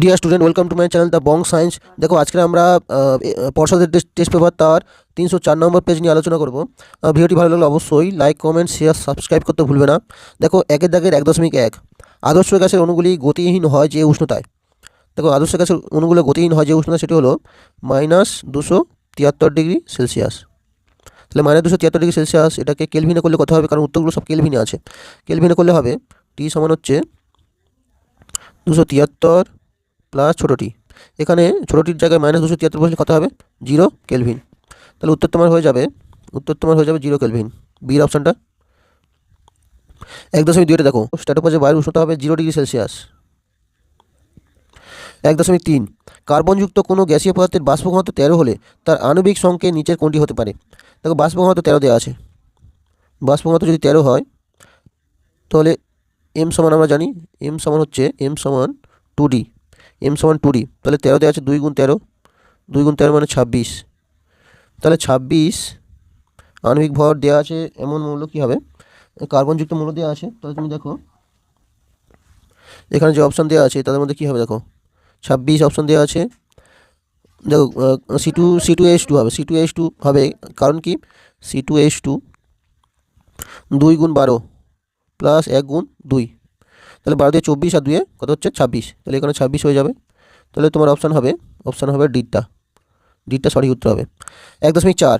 Dear student welcome to my channel the Bong science দেখো, আজকে আমরা পর্ষদের টেস্ট পেপার তার তিনশো চার নম্বর পেজ নিয়ে আলোচনা করব। ভিডিওটি ভালো লাগলে অবশ্যই লাইক কমেন্ট শেয়ার সাবস্ক্রাইব করতে ভুলবে না। দেখো, একের দাগের এক দশমিক এক। আদর্শ গ্যাসের অণুগুলি গতিহীন হয় যে উষ্ণতায়। দেখো, আদর্শ গ্যাসের অণুগুলো গতিহীন হয় যে উষ্ণতা সেটি হলো মাইনাস দুশো তিয়াত্তর ডিগ্রি সেলসিয়াস। তাহলে মাইনাস দুশো তিয়াত্তর ডিগ্রি সেলসিয়াস, এটাকে কেলভিনে করলে কত হবে? কারণ উত্তরগুলো সব কেলভিনে আছে। কেলভিনে করলে হবে টি সমান হচ্ছে দুশো তিয়াত্তর প্লাস ছোটোটি। এখানে ছোটোটির জায়গায় মাইনাস দুশো তিয়াত্তর বসলে কত হবে? জিরো কেলভিন তাহলে উত্তর তোমার হয়ে যাবে, উত্তর তোমার হয়ে যাবে জিরো কেলভিন বির অপশানটা এক দশমিক দুইটা দেখো স্ট্যাটোপাজে বায়ুর উষ্ণতা হবে জিরো ডিগ্রি সেলসিয়াস এক দশমিক তিন কার্বনযুক্ত কোনো গ্যাসীয় পদার্থের বাষ্প তেরো হলে তার আণবিক সংখ্যে নিচের কোনটি হতে পারে? দেখো, বাষ্প ঘনত্ব তেরো দেওয়া আছে। বাষ্প যদি তেরো হয়, তাহলে এম সমান আমরা জানি এম সমান হচ্ছে এম সমান টু ডি এম সমান টু ডি তাহলে তেরোতে আছে দুই গুণ তেরো, দুই গুণ তেরো মানে ছাব্বিশ। তাহলে ছাব্বিশ আণবিক ভর দেওয়া আছে এমন মূল্য কী হবে? কার্বনযুক্ত মূল্য দেওয়া আছে, তাহলে তুমি দেখো, এখানে যে অপশান দেওয়া আছে, তাদের মধ্যে কী হবে দেখো? ছাব্বিশ অপশান দেওয়া আছে, দেখো C two C two H two হবে সি টু এইচ টু হবে, কারণ কি? সি টু এইচ টু দুই গুণ বারো প্লাস এক গুণ দুই। তাহলে বারো দিয়ে চব্বিশ আর দুয়ে কত হচ্ছে? ছাব্বিশ। তাহলে এখানে ছাব্বিশ হয়ে যাবে। তাহলে তোমার অপশান হবে অপশান হবে ডিটটা ডিটটা সঠিক উত্তর হবে। এক দশমিক চার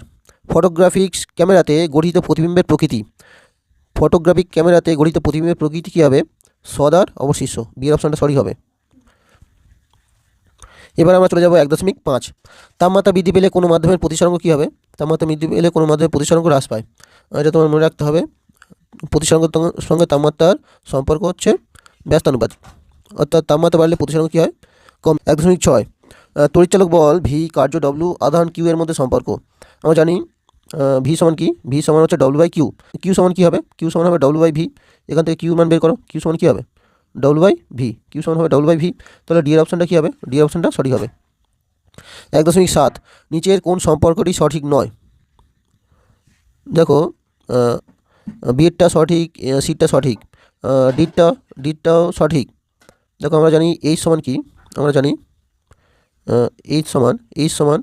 ফটোগ্রাফিক ক্যামেরাতে গঠিত প্রতিবিম্বের প্রকৃতি। ফটোগ্রাফিক ক্যামেরাতে গঠিত প্রতিবিম্বের প্রকৃতি কী হবে? সদার অবশিষ্ট। বিয়ের অপশানটা সঠিক হবে। এবার আমরা চলে যাব এক দশমিক পাঁচ। তাপমাত্রা বৃদ্ধি পেলে কোনো মাধ্যমের প্রতিসরাঙ্ক কী হবে? তাপমাত্রা বৃদ্ধি পেলে কোনো মাধ্যমের প্রতিসরাঙ্ক হ্রাস পায়। এটা তোমার মনে রাখতে হবে। প্রতিসরাঙ্কের তং- সঙ্গে তাপমাত্রার সম্পর্ক হচ্ছে ব্যস্তানুপাত অর্থাৎ তাপমাত্রা বাড়লে প্রতিসরাঙ্ক কী হয়? কম এক দশমিক ছয়। আহ, তড়িৎচালক বল ভি কার্য ডব্লু আধান কিউ এর মধ্যে সম্পর্ক। আমরা জানি ভি সমান কি? ভি সমান হচ্ছে ডব্লু বাই কিউ কিউ সমান কী হবে? কিউ সমান হবে ডব্লু বাই ভি এখান থেকে কিউ মান বের করো। কিউ সমান কী হবে? ডব্লু বাই ভি কিউ সমান হবে ডব্লু বাই ভি তাহলে ডি এর অপশানটা কী হবে? ডি এর অপশানটা সঠিক হবে। এক দশমিক সাত। নিচের কোন সম্পর্কটি সঠিক নয়? দেখো বিএডটা সঠিক সিটটা সঠিক। ডিটটা ডিটটাও সঠিক। দেখো আমরা জানি এইচ সমান কি? আমরা জানি এইচ সমান এইচ সমান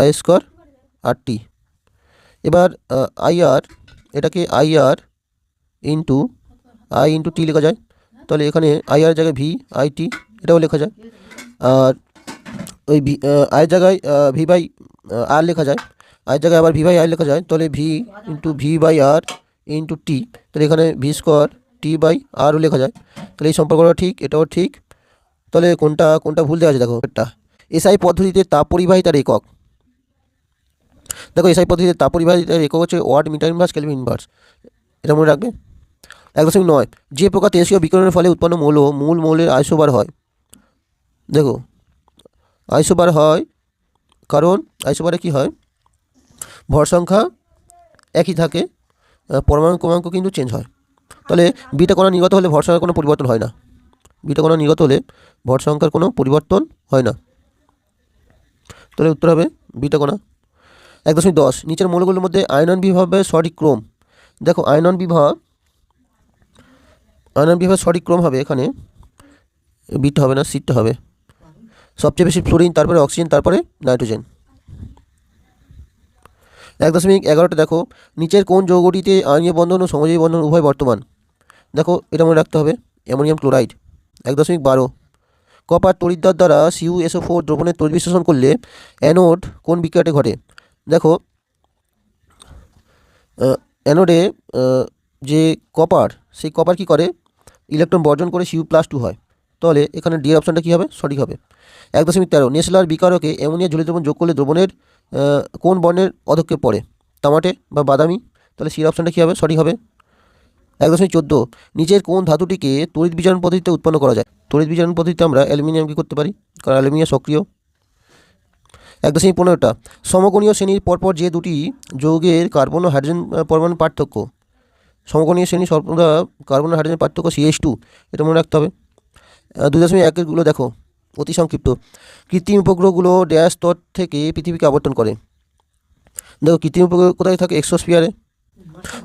আই স্কোয়ার আর টি এবার আই আর এটাকে I R into I into T লেখা যায়। তাহলে এখানে আই আর জায়গায় ভি আই টি এটাও লেখা যায়। আর ওই ভি আয়ের জায়গায় ভি বাই আর লেখা যায়। আর জায়গায় আবার ভি বাই আর লেখা যায়। তাহলে V into V by R into T তাহলে এখানে ভি স্কোয়ার টি বাই আরও লেখা যায়। তাহলে এই সম্পর্কটা ঠিক, এটাও ঠিক। তাহলে কোনটা কোনটা ভুল দেওয়া আছে দেখো এটা এসআই পদ্ধতিতে তাপ পরিবাহিতার একক। দেখো এসআই পদ্ধতিতে তাপ পরিবাহিতার একক হচ্ছে watt, metre inverse kelvin inverse. এটা মনে রাখবে? এক দশমিক নয়। যে প্রকার তেজীয় বিকিরণের ফলে উৎপন্ন মৌল মূল মৌলের আইসোবার হয়। দেখো আইসোবার হয় কারণ আইসোবারে কি হয়? ভর সংখ্যা একই থাকে পরমাণু ক্রমাঙ্ক কিন্তু চেঞ্জ হয়। তাহলে বিটা কণা নির্গত হলে ভর সংখ্যার কোনো পরিবর্তন হয় না। বিটা কণা নির্গত হলে ভর সংখ্যার কোনো পরিবর্তন হয় না। তাহলে উত্তর হবে বিটা কণা এক দশমিক দশ। নিচের মৌলগুলোর মধ্যে আয়নন বিভাবের সঠিক ক্রম। দেখো, আয়নন বিভাগ আয়নন বিভাগ সঠিক ক্রম হবে এখানে। বিটা হবে না সিটটা হবে। সবচেয়ে বেশি ফ্লোরিন, তারপরে অক্সিজেন, তারপরে নাইট্রোজেন। এক দশমিক এগারোটা দেখো, নিচের কোন যৌগটিতে আয়নীয় বন্ধন ও সমযোজী বন্ধন উভয় বর্তমান। দেখো, এটা মনে রাখতে হবে, অ্যামোনিয়াম ক্লোরাইড, এক দশমিক বারো। কপার তড়িৎদ্বার দ্বারা সিউ এসও ফোর দ্রবণের তড়িৎ বিশ্লেষণ করলে অ্যানোড কোন বিক্রিয়াটি ঘটে। দেখো অ্যানোডে যে কপার, সেই কপার কি করে? ইলেকট্রন বর্জন করে সিউ প্লাস টু হয়। তাহলে এখানে ডি অপশানটা কী হবে? সঠিক হবে। এক দশমিক তেরো। নেসলার বিকারকে অ্যামোনিয়া জলীয় দ্রবণ যোগ করলে দ্রবণের কোন বর্ণের অধক্ষেপ পড়ে? তামাটে বা বাদামি? তাহলে সির অপশানটা কী হবে? সঠিক হবে। এক দশমিক চোদ্দ। নিচের কোন ধাতুটিকে তড়িৎ বিজারণ পদ্ধতিতে উৎপন্ন করা যায়? তড়িৎ বিজারণ পদ্ধতিতে আমরা অ্যালুমিনিয়াম কী করতে পারি? কারণ অ্যালুমিনিয়াম সক্রিয়। এক দশমিক পনেরোটা। সমকোণীয় শ্রেণির পরপর যে দুটি যৌগের কার্বন ও হাইড্রোজেন আহ, পরমাণুর পার্থক্য। সমকোণীয় শ্রেণি সর্বদা কার্বন ও হাইড্রোজেন পার্থক্য সিএইচ টু এটা মনে রাখতে হবে। দুই দশমিক একেরগুলো দেখো। অতি সংক্ষিপ্ত। কৃত্রিম উপগ্রহগুলো ড্যাশ স্তর থেকে পৃথিবীকে আবর্তন করে। দেখো, কৃত্রিম উপগ্রহ কোথায় থাকে? এক্সোস্ফিয়ারে।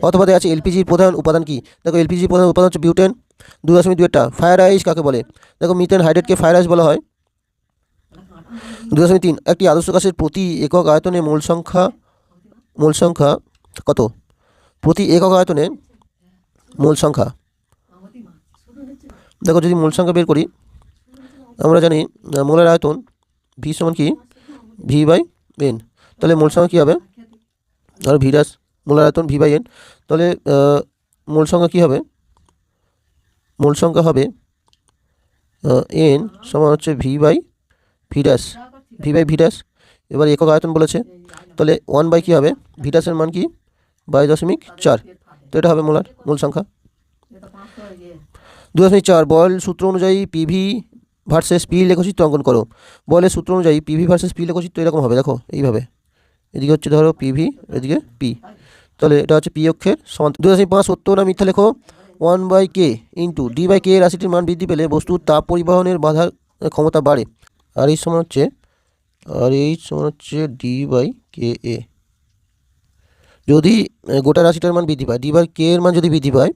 অথবা দেখা আছে এলপিজির প্রধান উপাদান কি? দেখো এলপিজির প্রধান উপাদান হচ্ছে বিউটেন। দু দশমিক দুইটা ফায়ার আইস কাকে বলে? দেখো মিথেন হাইড্রেটকে ফায়ার আইস বলা হয়। দু দশমিক তিন। একটি আদর্শ গাছের প্রতি একক আয়তনে মূল সংখ্যা মূল সংখ্যা কত? প্রতি একক আয়তনে মূল সংখ্যা। দেখো, যদি মূল সংখ্যা বের করি আমরা জানি মূলের আয়তন ভি সমান কি? ভি বাই এন তাহলে মূল সংখ্যা কী হবে? আর ভি ডাস মূল আয়তন ভি বাই এন তাহলে মূল সংখ্যা কী হবে? মূল সংখ্যা হবে এন সমান হচ্ছে V by V dash V by V dash এবার একক আয়তন বলেছে। তাহলে ওয়ান বাই কী হবে? ভি মান কি? বাই দশমিক চার। তো এটা হবে মোলার, মূল সংখ্যা। দু দশমিক চার, বল সূত্র অনুযায়ী পিভি ভার্সেস পি লেখচিত্র অঙ্কন করো। বলে সূত্র অনুযায়ী পিভি ভার্সেস পি লেখচিত্র এরকম হবে, দেখো, এইভাবে। এদিকে হচ্ছে ধরো পিভি এদিকে পি তাহলে এটা হচ্ছে পি অক্ষের সমান দু দশমিক পাঁচ সত্য না মিথ্যা লেখো one by K into D by K রাশিটির মান বৃদ্ধি পেলে বস্তুর তাপ পরিবহনের বাধার ক্ষমতা বাড়ে। আর এই সমান হচ্ছে আর এই সমান হচ্ছে ডি বাই কে এ যদি গোটা রাশিটার মান বৃদ্ধি পায় ডি বাই কে এর মান যদি বৃদ্ধি পায়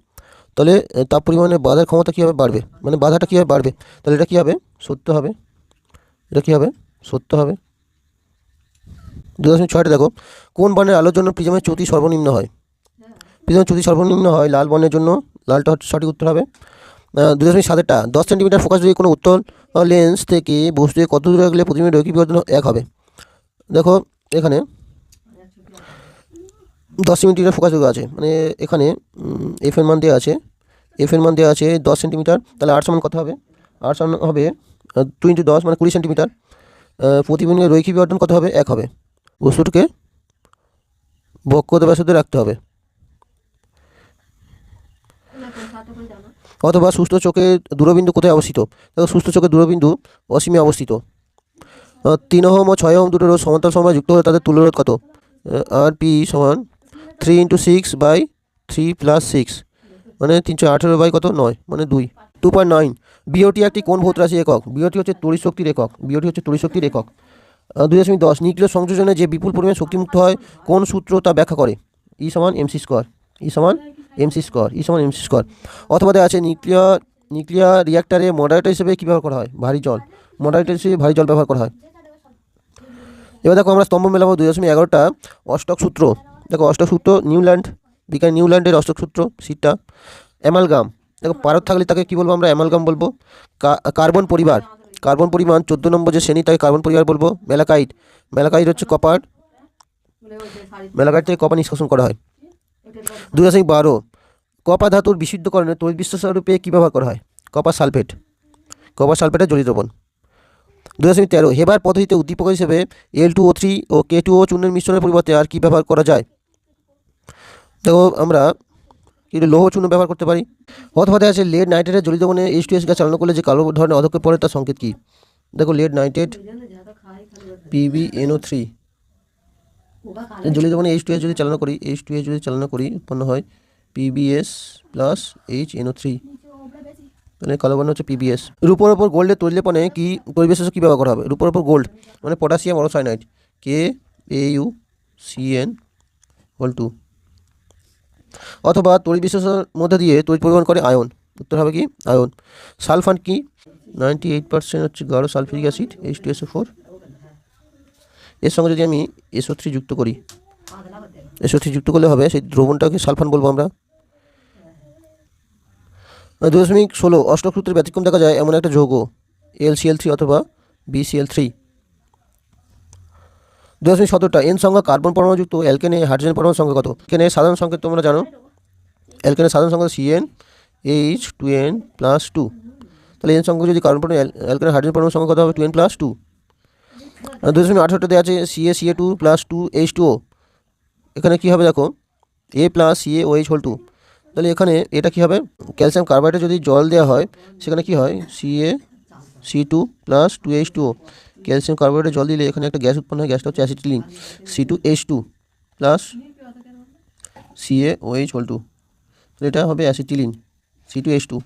তাহলে তাপ পরিমাণে বাধার ক্ষমতা কীভাবে বাড়বে? মানে বাধাটা কীভাবে বাড়বে? তাহলে এটা কী হবে সত্য হবে। এটা কী হবে সত্য হবে। দু দশমিক ছয়টা, দেখো। কোন বর্ণের আলোর জন্য প্রিজমের চ্যুতি সর্বনিম্ন হয়? প্রিজমের চ্যুতি সর্বনিম্ন হয় লাল বর্ণের জন্য। লালটা সঠিক উত্তর হবে। দু দশমিক সাতেরটা। দশ সেন্টিমিটার ফোকাস দিয়ে কোনো উত্তল লেন্স থেকে বস্তুকে কত দূরে রাখলে প্রতিমিনিট রৈখিক বিবর্তন এক হবে? দেখো, এখানে দশ সেন্টিমিটার ফোকাস যোগ আছে মানে এখানে এফ এর মান দেওয়া আছে। এফ এর মান দেওয়া আছে দশ সেন্টিমিটার তাহলে আট সমান কত হবে? আট সমান হবে টু ইন্টু দশ মানে কুড়ি সেন্টিমিটার প্রতিবিম্বের রৈখিক বিবর্তন কত হবে? এক হবে। বস্তুটিকে বক্রতা ব্যাসার্ধ রাখতে হবে। অথবা সুস্থ চোখের দূরবিন্দু কোথায় অবস্থিত? দেখো, সুস্থ চোখের দূরবিন্দু অসীমে অবস্থিত। তিন ওহম ও ছয় ওহম দুটো রোধ সমান্তরাল সময় যুক্ত হলে তাদের তুল্যরোধ কত? আর পি সমান three into six by three plus six মানে তিনশো আঠেরো বাই কত? নয় মানে দুই। টু পয়েন্ট নাইন বিওটি একটি কোন ভৌত রাশি একক। বিওটি হচ্ছে তড়িৎ শক্তির একক। বিওটি হচ্ছে তড়িৎ শক্তির একক। দুই দশমিক দশ। নিউক্লিয় সংযোজনে যে বিপুল পরিমাণে শক্তিমুক্ত হয়, কোন সূত্র তা ব্যাখ্যা করে? ই সমান এমসি স্কোয়ার ই সমান এমসি স্কোয়ার ই সমান এমসি স্কোয়ার অথবা দেওয়া আছে নিউক্লিয়ার নিউক্লিয়ার রিয়াক্টারে মডারেটর হিসেবে কী ব্যবহার করা হয়? ভারী জল। মডারেটর হিসেবে ভারী জল ব্যবহার করা হয়। এবার দেখো আমরা স্তম্ভ মেলাবো। দুই দশমিক এগারোটা অষ্টক সূত্র। দেখো অষ্টসূত্র, নিউল্যান্ড বিজ্ঞান নিউল্যান্ডের অষ্টসূত্র, সিটটা, অ্যামালগাম। দেখো পারদ থাকলে তাকে কী বলব আমরা? অ্যামালগাম বলব। কার্বন পরিবার। কার্বন পরিমাণ চোদ্দ নম্বর যে শ্রেণি, তাকে কার্বন পরিবার বলব। মেলাকাইট। মেলাকাইট হচ্ছে কপার। মেলাকাইট থেকে কপার নিষ্কাশন করা হয়। দুই দশমিক বারো। কপা ধাতুর বিশুদ্ধকরণে তৈল রূপে কী ব্যবহার করা হয়? Copper sulphate. কপার সালফেটের জড়িত দ্রবণ। দু দশমিক তেরো। হেবার পদ্ধতিতে উদ্দীপক হিসেবে এল টু ও থ্রি ও কে টু ও চূর্ণের মিশ্রণের পরিবর্তে আর কী ব্যবহার করা যায়? দেখো আমরা কিন্তু লৌহ চূর্ণ ব্যবহার করতে পারি, অথবা দেখা যাচ্ছে লেড নাইট্রেটের জড়িত বনে এইচ টু এস গ্যাস চালনা করলে যে কালো ধরনের অধক্ষেপ পড়ে তার সংকেত কী? দেখো lead nitrate PB NO three জলীয় বনে এইচ টু এস যদি চালনা করি এইচ টু এস যদি চালনা করি, উৎপন্ন হয় PBS plus H NO three মানে কালো বর্ণ হচ্ছে পিবিএস রূপোর ওপর গোল্ডের তৈলপনে কি পরিবেশ কী ব্যবহার করা হবে? রূপোর ওপর গোল্ড মানে potassium aurocyanide K A U C N whole two অথবা তড়িৎ বিশ্লেষণের মধ্যে দিয়ে তড়িৎ পরিবহন করে আয়ন। উত্তর হবে কি? আয়ন। সালফান কি? নাইনটি এইট পার্সেন্ট হচ্ছে গাঢ় sulphuric acid H two SO four এর সঙ্গে যদি আমি এসও থ্রি যুক্ত করি এসও থ্রি যুক্ত করলে হবে, সেই দ্রবণটাকে সালফান বলব আমরা। দু দশমিক ষোলো অষ্টক সূত্রের ব্যতিক্রম দেখা যায় এমন একটা যৌগ এলসিএল থ্রি অথবা বিসিএল থ্রি দু দশমিক সতেরোটা এন সংখ্যা কার্বন পরমাণুযুক্ত অ্যালকেনে হাইড্রোজেন পরমাণু সংখ্যা কত? এখানে সাধারণ সংকেত তোমরা জানো? অ্যালকেনের সাধারণ সংখ্যা CN H two N plus two তাহলে এন সংখ্যা যদি কার্বন পরমাণু হাইড্রোজেন পরমাণু সংখ্যা কত হবে? টু এন প্লাস টু দু দশমিক আঠারোটা দেওয়া আছে CA CA two plus two H two O এখানে কী হবে দেখো? A plus CA O H whole two তাহলে এখানে এটা কী হবে? ক্যালসিয়াম কার্বাইডে যদি জল দেওয়া হয়, সেখানে কী হয়? CA C two plus two H two O calcium carbohydrate জল দিলে এখানে একটা গ্যাস উৎপন্ন হয়, গ্যাসটা হচ্ছে acetylene C two H two plus C A O H whole two এটা হবে acetylene C two H two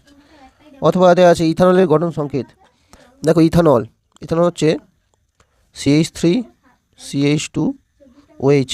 অথবা দেওয়া আছে ইথানলের গঠন সংকেত। দেখো ইথানল ইথানল হচ্ছে CH three CH two OH